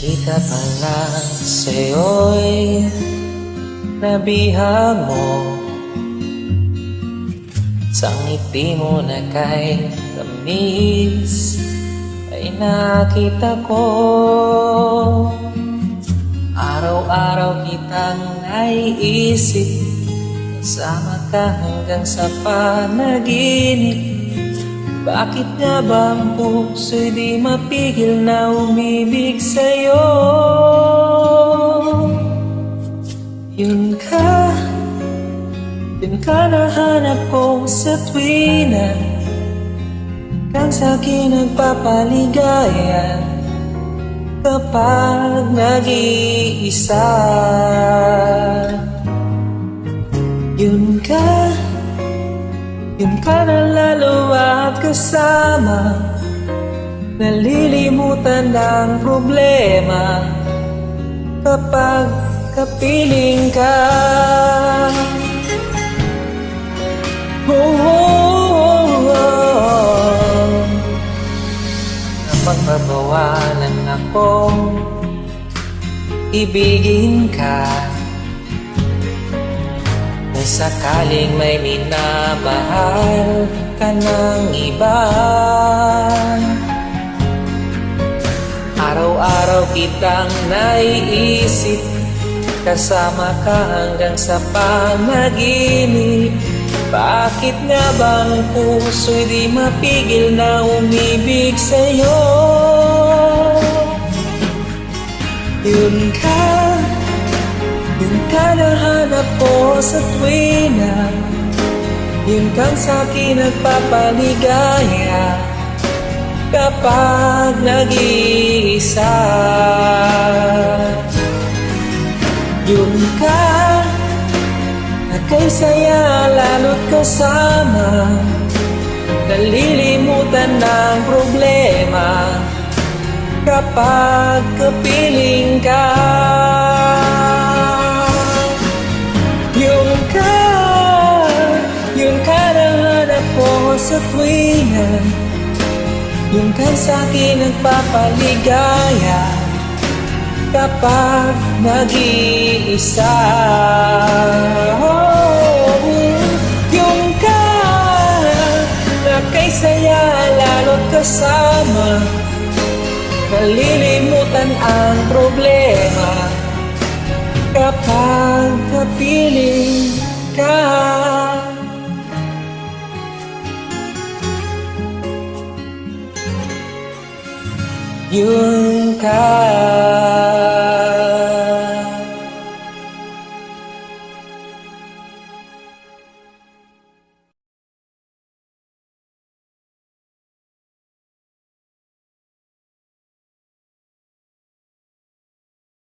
Nakita pa lang sa'yo'y nabihag mo. Sa ngiti mo na kay tamis ay nakita ko. Araw-araw kitang naiisip Kasama ka hanggang sa panaginip bakit nga ba ang puso'y di mapigil na umibig sa'yo? Yun ka, yun ka nahanap ko sa tuwina Kang sa'kin nagpapaligaya Kapag nag-iisa Yun ka, yun ka na lalo at kasama Nalilimutan ng problema Kapag kapiling ka oh, oh, oh, oh. Napagbabawalan akong ibigin ka kung sakaling may minamahal ka ng iba Araw-araw kitang naiisip Kasama ka hanggang sa panaginip Bakit nga bang puso'y di mapigil na umibig sa'yo? Yun ka yung ka nahanap ko sa tuwina Yung kang sa'kin nagpapaligaya Kapag nag-iisa. Yung ka na kay saya lalo't kasama. Nalilimutan ng problema Kapag kapiling ka sa tuwina Yung kang sa'kin nagpapaligaya Kapag nag-iisa. Oh, Yung ka na kay saya lalo't kasama Nalilimutan ang problema. Kapag kapiling ka Yun ka